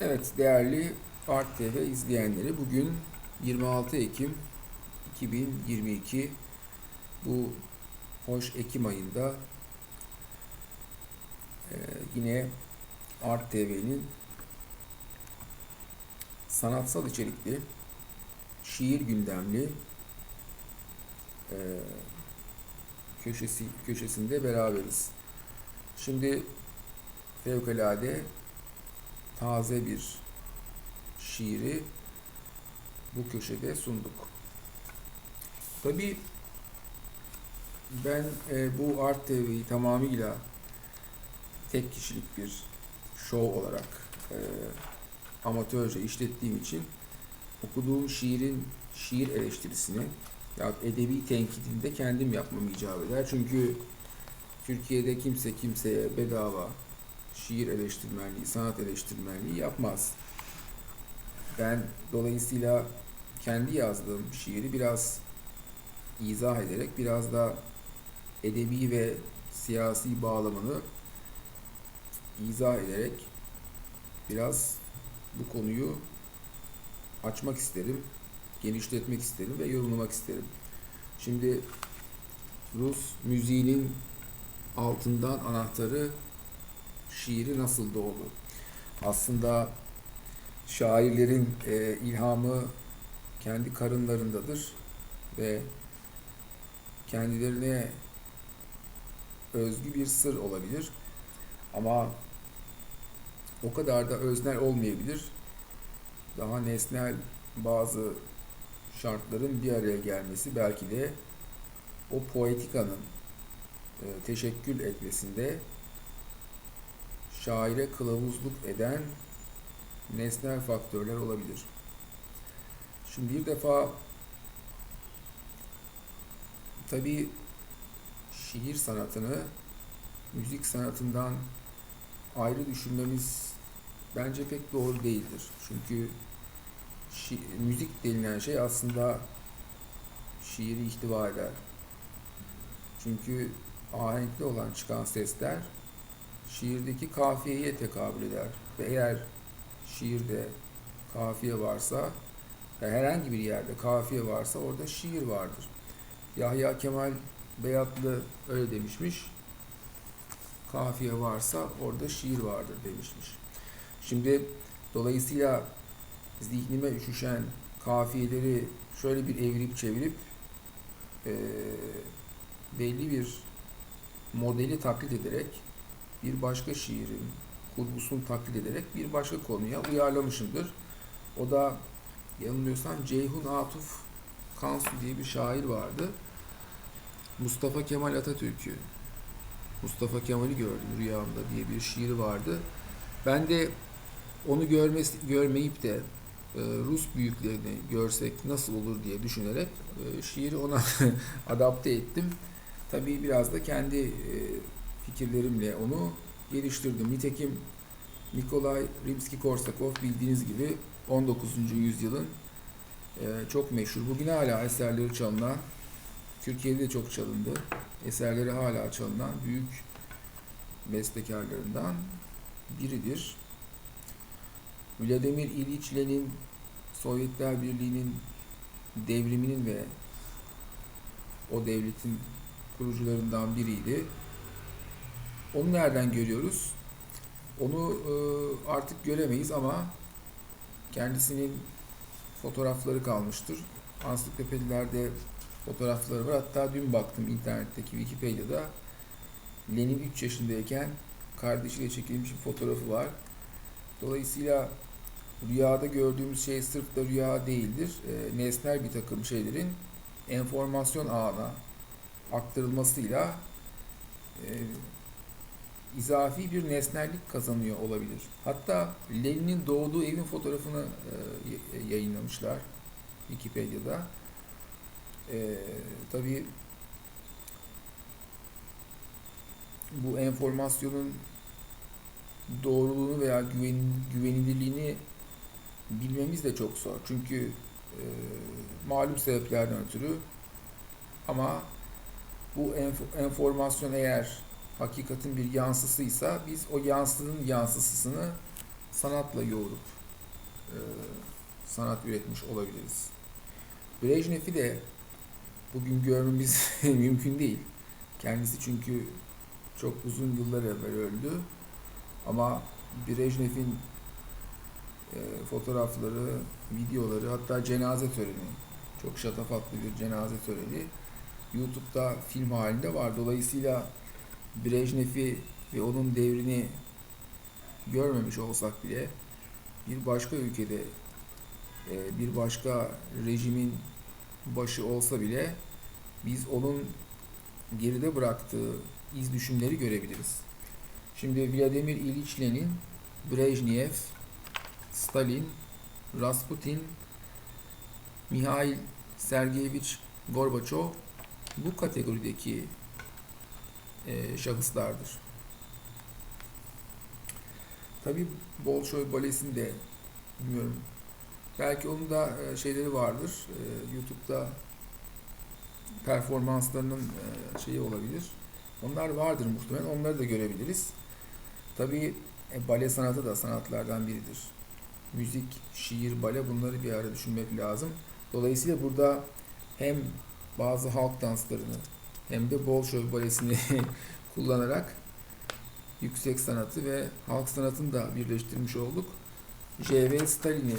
Evet değerli Art TV izleyenleri bugün 26 Ekim 2022 bu hoş Ekim ayında e, yine Art TV'nin sanatsal içerikli şiir gündemli e, köşesi köşesinde beraberiz. Şimdi fevkalade taze bir şiiri bu köşede sunduk. Tabii ben e, bu Art TV'yi tamamıyla tek kişilik bir şov olarak e, amatörce işlettiğim için okuduğum şiirin şiir eleştirisini ya edebi tenkidini de kendim yapmam icap eder. Çünkü Türkiye'de kimse kimseye bedava şiir eleştirmenliği, sanat eleştirmenliği yapmaz. Ben dolayısıyla kendi yazdığım şiiri biraz izah ederek, biraz da edebi ve siyasi bağlamını izah ederek biraz bu konuyu açmak isterim, genişletmek isterim ve yorumlamak isterim. Şimdi Rus müziğinin altından anahtarı şiiri nasıl doğdu? Aslında şairlerin e, ilhamı kendi karınlarındadır ve kendilerine özgü bir sır olabilir. Ama o kadar da öznel olmayabilir. Daha nesnel bazı şartların bir araya gelmesi belki de o poetikanın e, teşekkül etmesinde şaire kılavuzluk eden nesnel faktörler olabilir. Şimdi bir defa tabii şiir sanatını müzik sanatından ayrı düşünmemiz bence pek doğru değildir. Çünkü şi- müzik denilen şey aslında şiiri ihtiva eder. Çünkü ahenkli olan çıkan sesler şiirdeki kafiyeye tekabül eder. Ve eğer şiirde kafiye varsa ve herhangi bir yerde kafiye varsa orada şiir vardır. Yahya Kemal Beyatlı öyle demişmiş. Kafiye varsa orada şiir vardır demişmiş. Şimdi dolayısıyla zihnime üşüşen kafiyeleri şöyle bir evirip çevirip eee, belli bir modeli taklit ederek bir başka şiirin kurgusunu taklit ederek bir başka konuya uyarlamışımdır. O da yanılmıyorsam Ceyhun Atuf Kansu diye bir şair vardı. Mustafa Kemal Atatürk'ü Mustafa Kemal'i gördüm rüyamda diye bir şiiri vardı. Ben de onu görmesi, görmeyip de e, Rus büyüklerini görsek nasıl olur diye düşünerek e, şiiri ona adapte ettim. Tabii biraz da kendi e, fikirlerimle onu geliştirdim. Nitekim Nikolay Rimski-Korsakov bildiğiniz gibi 19. yüzyılın e, çok meşhur, bugün hala eserleri çalınan, Türkiye'de de çok çalındı, eserleri hala çalınan büyük bestekarlarından biridir. Vladimir İliç Lenin Sovyetler Birliği'nin devriminin ve o devletin kurucularından biriydi. Onu nereden görüyoruz? Onu e, artık göremeyiz ama kendisinin fotoğrafları kalmıştır. Ansiklopedilerde fotoğrafları var. Hatta dün baktım internetteki Wikipedia'da Lenin 3 yaşındayken kardeşiyle çekilmiş bir fotoğrafı var. Dolayısıyla rüyada gördüğümüz şey sırf da rüya değildir. E, nesnel bir takım şeylerin enformasyon ağına aktarılmasıyla e, izafi bir nesnellik kazanıyor olabilir. Hatta Lenin'in doğduğu evin fotoğrafını e, yayınlamışlar Wikipedia'da. E, tabii bu enformasyonun doğruluğunu veya güven, güvenilirliğini bilmemiz de çok zor. Çünkü e, malum sebeplerden ötürü ama bu enf- enformasyon eğer hakikatin bir yansısıysa biz o yansının yansısını sanatla yoğurup e, sanat üretmiş olabiliriz. Brejnev'i de bugün görmemiz mümkün değil. Kendisi çünkü çok uzun yıllar evvel öldü. Ama Brejnev'in e, fotoğrafları, videoları, hatta cenaze töreni, çok şatafatlı bir cenaze töreni YouTube'da film halinde var. Dolayısıyla Brejnev'i ve onun devrini görmemiş olsak bile bir başka ülkede e, bir başka rejimin başı olsa bile biz onun geride bıraktığı iz düşümleri görebiliriz. Şimdi Vladimir İliç Lenin, Brejnev, Stalin, Rasputin, Mihail Sergeyevich Gorbaçov bu kategorideki e, şahıslardır. Tabi Bolşoy Balesi'nde bilmiyorum belki onun da e, şeyleri vardır. E, YouTube'da performanslarının e, şeyi olabilir. Onlar vardır muhtemelen. Onları da görebiliriz. Tabi bale sanatı da sanatlardan biridir. Müzik, şiir, bale bunları bir ara düşünmek lazım. Dolayısıyla burada hem bazı halk danslarını hem de Bolşoy balesini kullanarak yüksek sanatı ve halk sanatını da birleştirmiş olduk. J.V. Stalin'i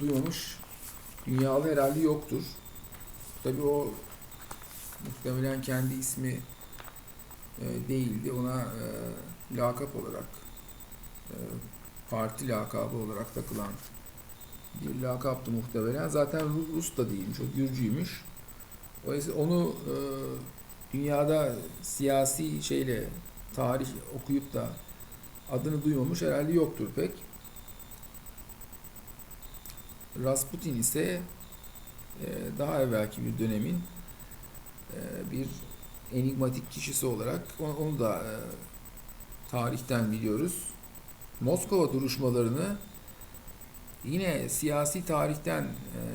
duymamış dünyalı herhalde yoktur. Tabi o muhtemelen kendi ismi e, değildi. Ona e, lakap olarak e, parti lakabı olarak takılan bir lakaptı muhtemelen. Zaten Rus da değilmiş, o Gürcüymüş. Dolayısıyla onu e, dünyada siyasi şeyle tarih okuyup da adını duymamış herhalde yoktur pek. Rasputin ise e, daha evvelki bir dönemin e, bir enigmatik kişisi olarak onu da e, tarihten biliyoruz. Moskova duruşmalarını yine siyasi tarihten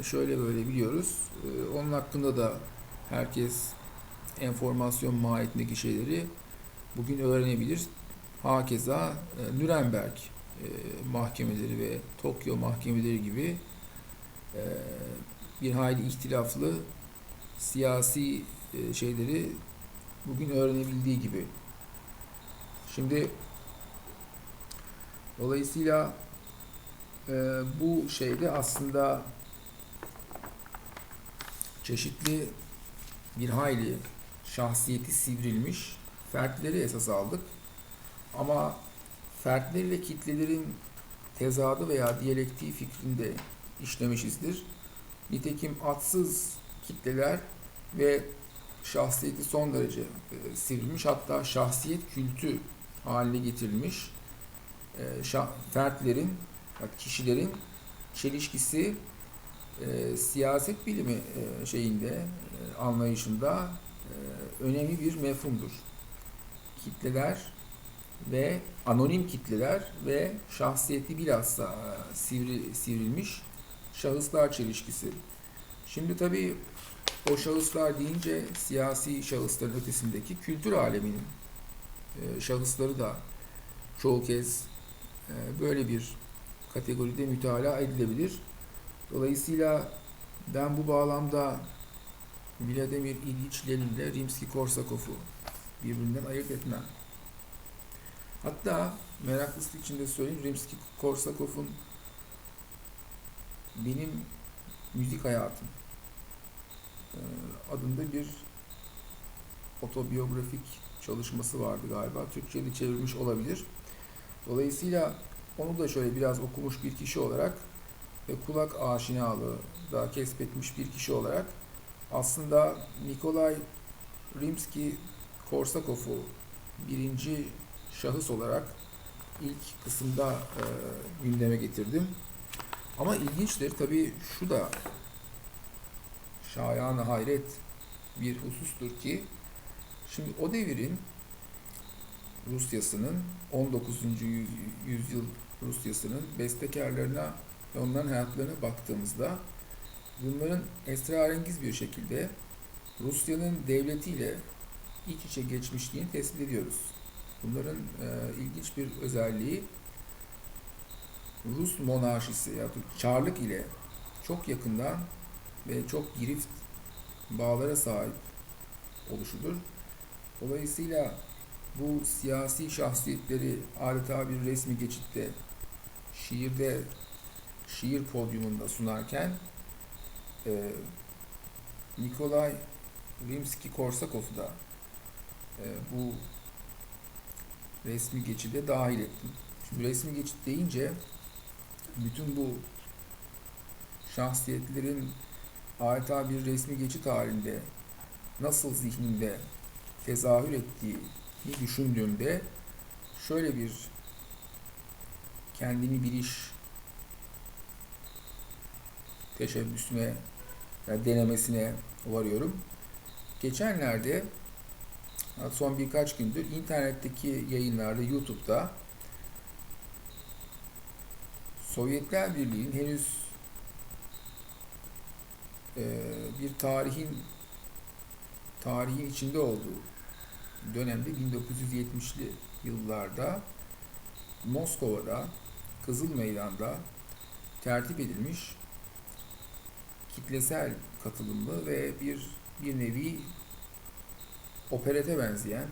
şöyle böyle biliyoruz. Onun hakkında da herkes enformasyon mahiyetindeki şeyleri bugün öğrenebilir. Hakeza Nürnberg mahkemeleri ve Tokyo mahkemeleri gibi e, bir hayli ihtilaflı siyasi e, şeyleri bugün öğrenebildiği gibi. Şimdi dolayısıyla e, bu şeyde aslında çeşitli bir hayli şahsiyeti sivrilmiş fertleri esas aldık. Ama fertlerle kitlelerin tezadı veya diyalektiği fikrinde işlemişizdir. Nitekim atsız kitleler ve şahsiyeti son derece e, sivrilmiş hatta şahsiyet kültü haline getirilmiş e, şah, fertlerin, kişilerin çelişkisi e, siyaset bilimi e, şeyinde e, anlayışında e, önemli bir mefhumdur. Kitleler ve anonim kitleler ve şahsiyeti bilhassa e, sivri, sivrilmiş şahıslar çelişkisi. Şimdi tabii o şahıslar deyince siyasi şahısların ötesindeki kültür aleminin e, şahısları da çoğu kez e, böyle bir kategoride mütalaa edilebilir. Dolayısıyla ben bu bağlamda Vladimir İliç Lenin ile Rimski-Korsakov'u birbirinden ayırt etmem. Hatta meraklısı için de söyleyeyim Rimski-Korsakov'un benim müzik hayatım e, adında bir otobiyografik çalışması vardı galiba. Türkçe'de çevrilmiş olabilir. Dolayısıyla onu da şöyle biraz okumuş bir kişi olarak ve kulak aşinalığı da kesbetmiş bir kişi olarak aslında Nikolay Rimski-Korsakov'u birinci şahıs olarak ilk kısımda e, gündeme getirdim. Ama ilginçtir tabii şu da şayanı hayret bir husustur ki şimdi o devirin Rusyasının 19. yüzyıl Rusyasının bestekarlarına ve onların hayatlarına baktığımızda bunların esrarengiz bir şekilde Rusya'nın devletiyle iç içe geçmişliğini tespit ediyoruz. Bunların e, ilginç bir özelliği Rus monarşisi ya da Çarlık ile çok yakından ve çok girift bağlara sahip oluşudur. Dolayısıyla bu siyasi şahsiyetleri adeta bir resmi geçitte şiirde şiir podyumunda sunarken e, Nikolay Rimski-Korsakov'u da e, bu resmi geçide dahil ettim. Şimdi resmi geçit deyince bütün bu şahsiyetlerin adeta bir resmi geçit halinde nasıl zihninde tezahür ettiği düşündüğümde şöyle bir kendini biliş teşebbüsüne yani denemesine varıyorum. Geçenlerde son birkaç gündür internetteki yayınlarda YouTube'da Sovyetler Birliği'nin henüz e, bir tarihin tarihin içinde olduğu dönemde 1970'li yıllarda Moskova'da Kızıl Meydan'da tertip edilmiş kitlesel katılımlı ve bir bir nevi operete benzeyen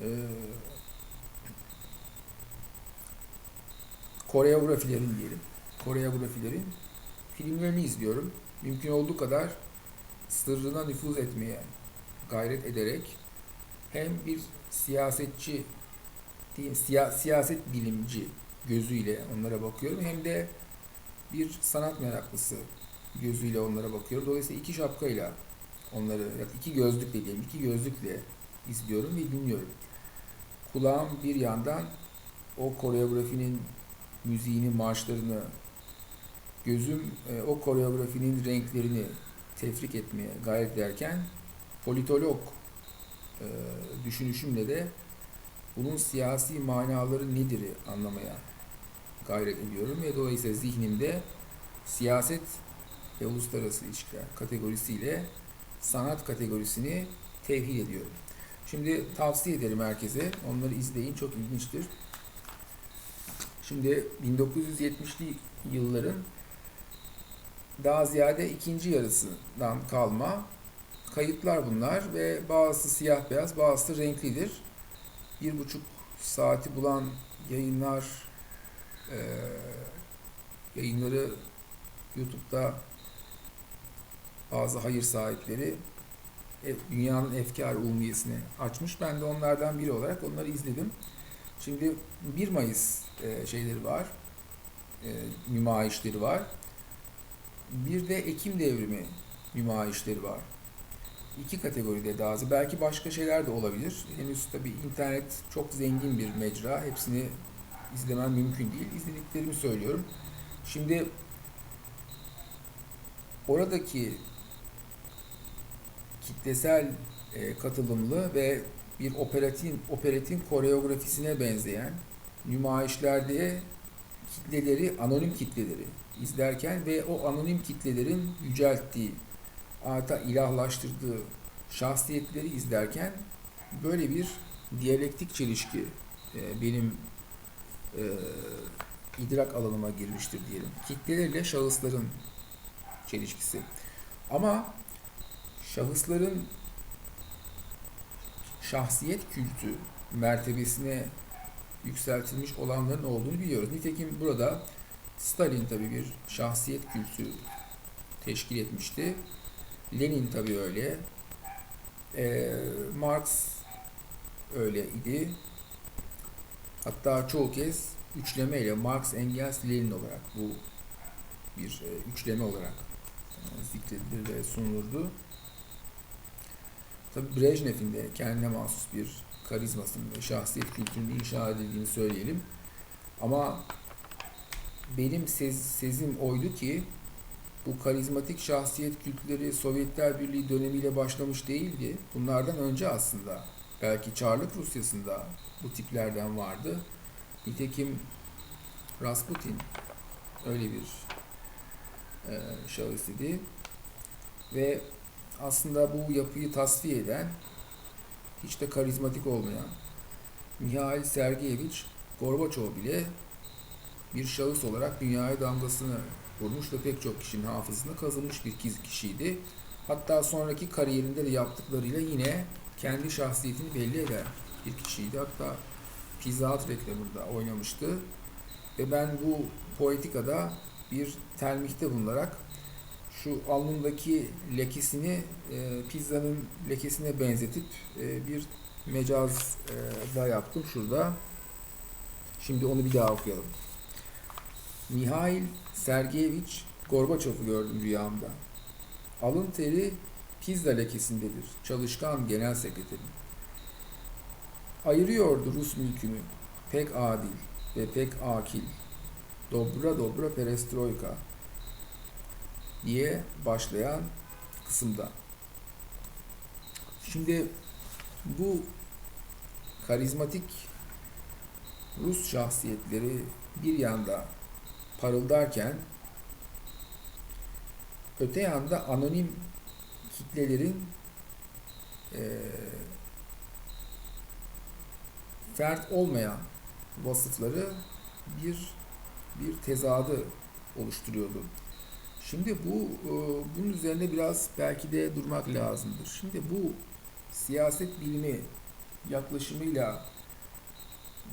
e, koreografilerin diyelim koreografilerin filmlerini izliyorum. Mümkün olduğu kadar sırrına nüfuz etmeye gayret ederek hem bir siyasetçi diyeyim, siya, siyaset bilimci gözüyle onlara bakıyorum hem de bir sanat meraklısı gözüyle onlara bakıyorum. Dolayısıyla iki şapkayla onları iki gözlükle diyelim iki gözlükle izliyorum ve dinliyorum. Kulağım bir yandan o koreografinin müziğini, marşlarını gözüm e, o koreografinin renklerini tefrik etmeye gayret ederken politolog e, düşünüşümle de bunun siyasi manaları nedir anlamaya gayret ediyorum ve dolayısıyla zihnimde siyaset ve uluslararası ilişkiler kategorisiyle sanat kategorisini tevhid ediyorum. Şimdi tavsiye ederim herkese. Onları izleyin. Çok ilginçtir. Şimdi 1970'li yılların daha ziyade ikinci yarısından kalma kayıtlar bunlar ve bazısı siyah beyaz, bazısı renklidir. Bir buçuk saati bulan yayınlar e, yayınları YouTube'da bazı hayır sahipleri dünyanın efkar umiyesini açmış. Ben de onlardan biri olarak onları izledim. Şimdi 1 Mayıs e, şeyleri var, e, nümayişleri var. Bir de Ekim devrimi nümayişleri var. İki kategoride az. Belki başka şeyler de olabilir. Henüz tabii internet çok zengin bir mecra. Hepsini izlemem mümkün değil. İzlediklerimi söylüyorum. Şimdi oradaki kitlesel e, katılımlı ve bir operatin operetin koreografisine benzeyen nümayişlerde kitleleri, anonim kitleleri izlerken ve o anonim kitlelerin yücelttiği, adeta ilahlaştırdığı şahsiyetleri izlerken böyle bir diyalektik çelişki e, benim e, idrak alanıma girmiştir diyelim. Kitlelerle şahısların çelişkisi. Ama şahısların şahsiyet kültü mertebesine yükseltilmiş olanların olduğunu biliyoruz. Nitekim burada Stalin tabii bir şahsiyet kültü teşkil etmişti. Lenin tabii öyle. Ee, Marx öyle idi. Hatta çoğu kez üçleme ile Marx, Engels, Lenin olarak bu bir e, üçleme olarak e, zikredilir ve sunulurdu. Tabi Brejnev'in de kendine mahsus bir karizmasının ve şahsiyet kültürünün inşa edildiğini söyleyelim. Ama benim sez, sezim oydu ki bu karizmatik şahsiyet kültürleri Sovyetler Birliği dönemiyle başlamış değildi. Bunlardan önce aslında belki Çarlık Rusyası'nda bu tiplerden vardı. Nitekim Rasputin öyle bir e, şahıs idi. Ve aslında bu yapıyı tasfiye eden, hiç de karizmatik olmayan, Mihail Sergeyevich Gorbaçov bile bir şahıs olarak dünyaya damgasını vurmuş ve pek çok kişinin hafızasına kazınmış bir kişiydi. Hatta sonraki kariyerinde de yaptıklarıyla yine kendi şahsiyetini belli eden bir kişiydi. Hatta Pizza Hut reklamında oynamıştı. Ve ben bu poetikada bir telmihte bulunarak şu alnındaki lekesini e, pizzanın lekesine benzetip e, bir mecaz e, da yaptım şurada. Şimdi onu bir daha okuyalım. Mihail Sergeyevich Gorbaçov'u gördüm rüyamda. Alın teri pizza lekesindedir. Çalışkan genel sekreterim. Ayırıyordu Rus mülkünü. Pek adil ve pek akil. Dobra dobra perestroika diye başlayan kısımda. Şimdi bu karizmatik Rus şahsiyetleri bir yanda parıldarken öte yanda anonim kitlelerin e, fert olmayan vasıfları bir bir tezadı oluşturuyordu. Şimdi bu e, bunun üzerine biraz belki de durmak lazımdır. Şimdi bu siyaset bilimi yaklaşımıyla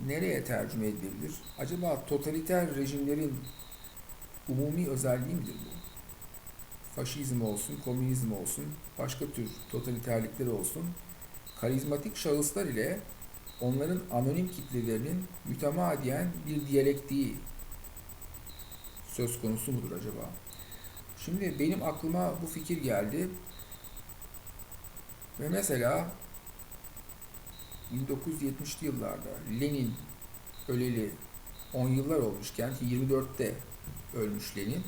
nereye tercüme edilebilir? Acaba totaliter rejimlerin umumi özelliği midir bu? Faşizm olsun, komünizm olsun, başka tür totaliterlikler olsun, karizmatik şahıslar ile onların anonim kitlelerinin mütemadiyen bir diyalektiği söz konusu mudur acaba? Şimdi benim aklıma bu fikir geldi. Ve mesela 1970'li yıllarda Lenin öleli 10 yıllar olmuşken ki 24'te ölmüş Lenin.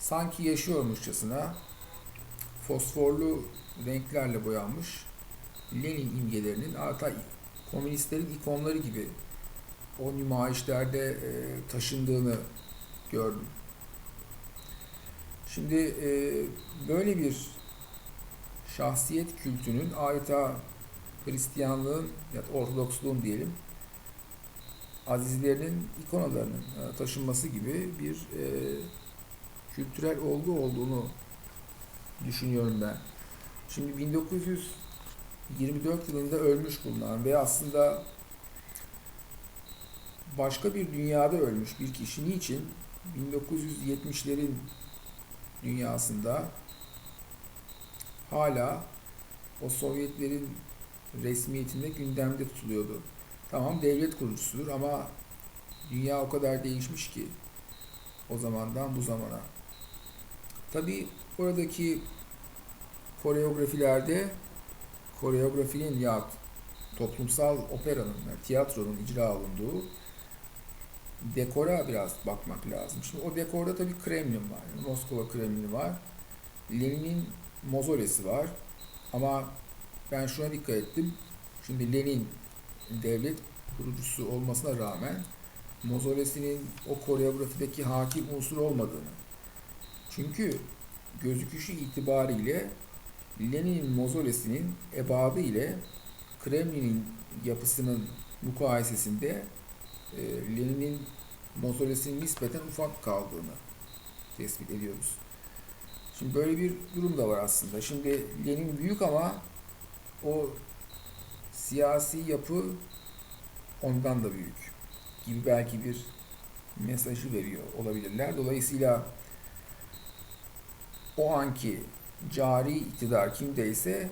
Sanki yaşıyormuşçasına fosforlu renklerle boyanmış Lenin imgelerinin hatta komünistlerin ikonları gibi o nümayişlerde taşındığını gördüm. Şimdi e, böyle bir şahsiyet kültünün adeta Hristiyanlığın ya da Ortodoksluğun diyelim azizlerinin ikonalarının e, taşınması gibi bir e, kültürel olgu olduğunu düşünüyorum ben. Şimdi 1924 yılında ölmüş bulunan ve aslında başka bir dünyada ölmüş bir kişi niçin 1970'lerin dünyasında hala o Sovyetlerin resmiyetinde gündemde tutuluyordu. Tamam devlet kurucusudur ama dünya o kadar değişmiş ki o zamandan bu zamana. Tabi oradaki koreografilerde koreografinin ya toplumsal operanın, yani tiyatronun icra olunduğu dekora biraz bakmak lazım. Şimdi o dekorda tabii Kremlin var. Yani Moskova Kremlini var. Lenin'in mozolesi var. Ama ben şuna dikkat ettim. Şimdi Lenin devlet kurucusu olmasına rağmen mozolesinin o koreografideki hakim unsur olmadığını. Çünkü gözüküşü itibariyle Lenin'in mozolesinin ebadı ile Kremlin'in yapısının mukayesesinde e, Lenin'in mozolesinin nispeten ufak kaldığını tespit ediyoruz. Şimdi böyle bir durum da var aslında. Şimdi Lenin büyük ama o siyasi yapı ondan da büyük gibi belki bir mesajı veriyor olabilirler. Dolayısıyla o anki cari iktidar kimdeyse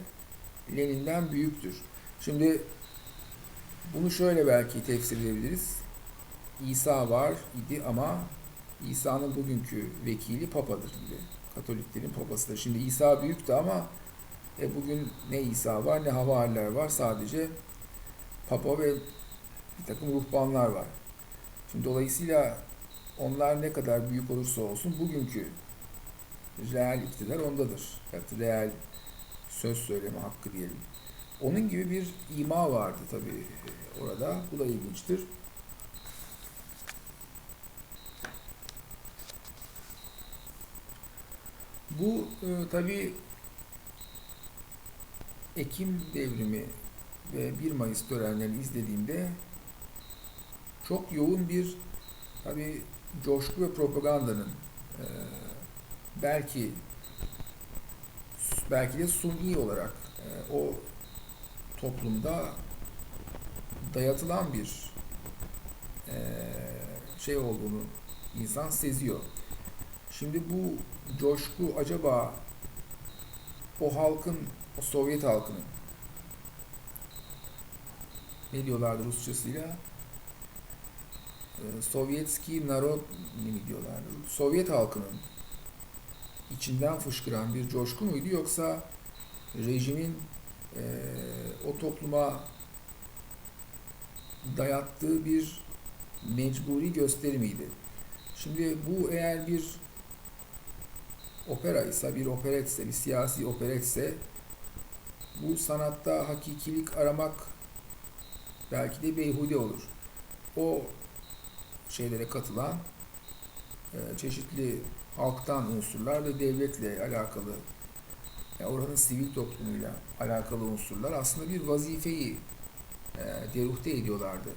Lenin'den büyüktür. Şimdi bunu şöyle belki tefsir edebiliriz. İsa var idi ama İsa'nın bugünkü vekili papadır gibi. Katoliklerin papasıdır. Şimdi İsa büyüktü ama e bugün ne İsa var ne havariler var. Sadece papa ve bir takım ruhbanlar var. Şimdi dolayısıyla onlar ne kadar büyük olursa olsun bugünkü reel iktidar ondadır. Yani reel söz söyleme hakkı diyelim. Onun gibi bir ima vardı tabii orada. Bu da ilginçtir. Bu e, tabii Ekim devrimi ve 1 Mayıs törenlerini izlediğimde çok yoğun bir tabi coşku ve propagandanın e, belki belki de suni olarak e, o toplumda dayatılan bir e, şey olduğunu insan seziyor. Şimdi bu coşku acaba o halkın, o Sovyet halkının ne diyorlardı Rusçasıyla? Ee, Sovyetski Narod mi diyorlardı? Sovyet halkının içinden fışkıran bir coşku muydu yoksa rejimin e, o topluma dayattığı bir mecburi gösteri miydi? Şimdi bu eğer bir opera ise, bir operetse, bir siyasi operetse bu sanatta hakikilik aramak belki de beyhude olur. O şeylere katılan çeşitli halktan unsurlar ve devletle alakalı yani oranın sivil toplumuyla alakalı unsurlar aslında bir vazifeyi e, deruhte ediyorlardı.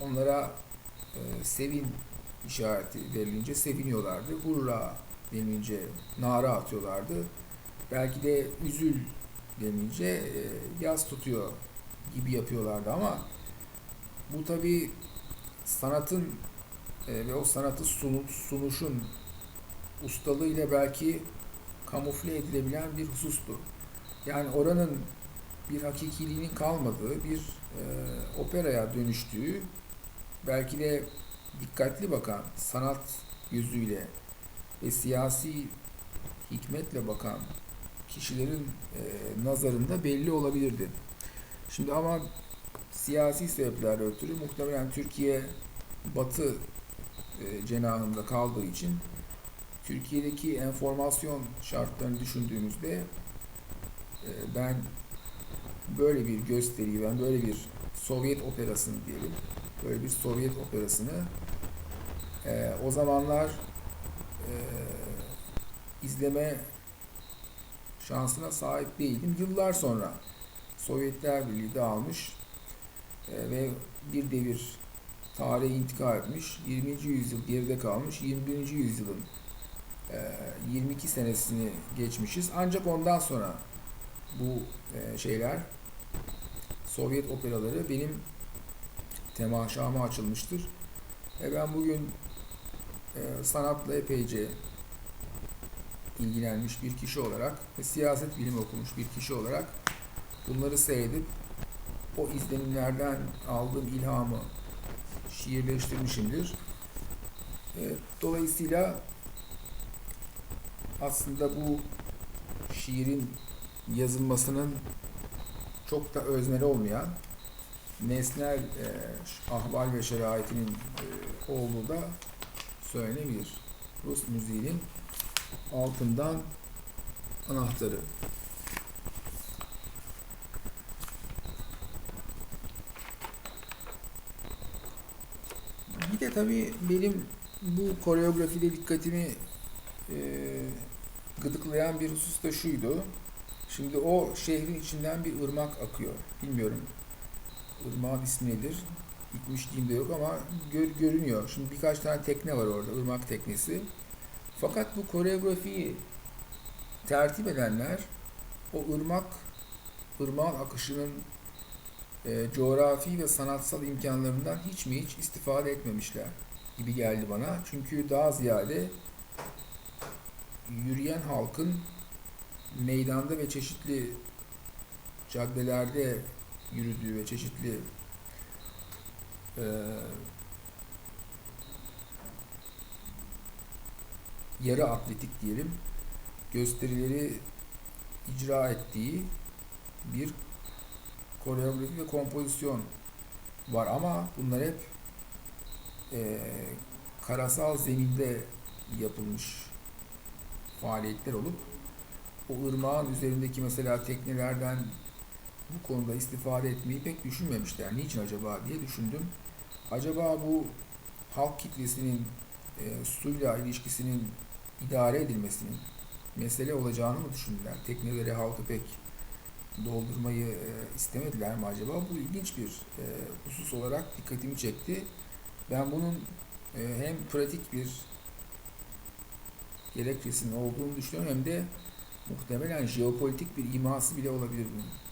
Onlara e, sevin işareti verilince seviniyorlardı. Hurra denilince nara atıyorlardı. Belki de üzül denince e, yaz tutuyor gibi yapıyorlardı ama bu tabi sanatın e, ve o sanatı sunuşun ustalığıyla belki kamufle edilebilen bir husustu. Yani oranın bir hakikiliğinin kalmadığı, bir e, operaya dönüştüğü, belki de dikkatli bakan, sanat yüzüyle ve siyasi hikmetle bakan kişilerin e, nazarında belli olabilirdi. Şimdi ama siyasi sebeplerle ötürü muhtemelen Türkiye batı e, cenahında kaldığı için Türkiye'deki enformasyon şartlarını düşündüğümüzde e, ben böyle bir gösteriyi, ben böyle bir Sovyet operasını diyelim, böyle bir Sovyet operasını e, o zamanlar e, izleme şansına sahip değildim. Yıllar sonra Sovyetler Birliği dağılmış ve bir devir tarihe intikal etmiş. 20. yüzyıl geride kalmış. 21. yüzyılın e, 22 senesini geçmişiz. Ancak ondan sonra bu e, şeyler Sovyet operaları benim temaşama açılmıştır. E ben bugün e, sanatla epeyce ilgilenmiş bir kişi olarak ve siyaset bilimi okumuş bir kişi olarak bunları seyredip o izlenimlerden aldığım ilhamı şiirleştirmişimdir. E, dolayısıyla aslında bu şiirin yazılmasının çok da öznel olmayan nesnel e, ahval ve şeraitinin e, olduğu da söylenebilir. Rus müziğinin altından anahtarı. Bir de tabii benim bu koreografide dikkatimi e, gıdıklayan bir husus da şuydu. Şimdi o şehrin içinden bir ırmak akıyor. Bilmiyorum ırmağın ismi nedir? Gitmişliğim de yok ama gör, görünüyor. Şimdi birkaç tane tekne var orada, ırmak teknesi. Fakat bu koreografiyi tertip edenler o ırmak, ırmağın akışının e, coğrafi ve sanatsal imkanlarından hiç mi hiç istifade etmemişler gibi geldi bana. Çünkü daha ziyade yürüyen halkın meydanda ve çeşitli caddelerde yürüdüğü ve çeşitli e, yarı atletik diyelim gösterileri icra ettiği bir koreografi ve kompozisyon var ama bunlar hep e, karasal zeminde yapılmış faaliyetler olup o ırmağın üzerindeki mesela teknelerden bu konuda istifade etmeyi pek düşünmemişler. Niçin acaba diye düşündüm. Acaba bu halk kitlesinin e, suyla ilişkisinin idare edilmesinin mesele olacağını mı düşündüler? Tekneleri halkı pek doldurmayı e, istemediler mi acaba? Bu ilginç bir e, husus olarak dikkatimi çekti. Ben bunun e, hem pratik bir gerekçesinin olduğunu düşünüyorum hem de muhtemelen jeopolitik bir iması bile olabilir bunun.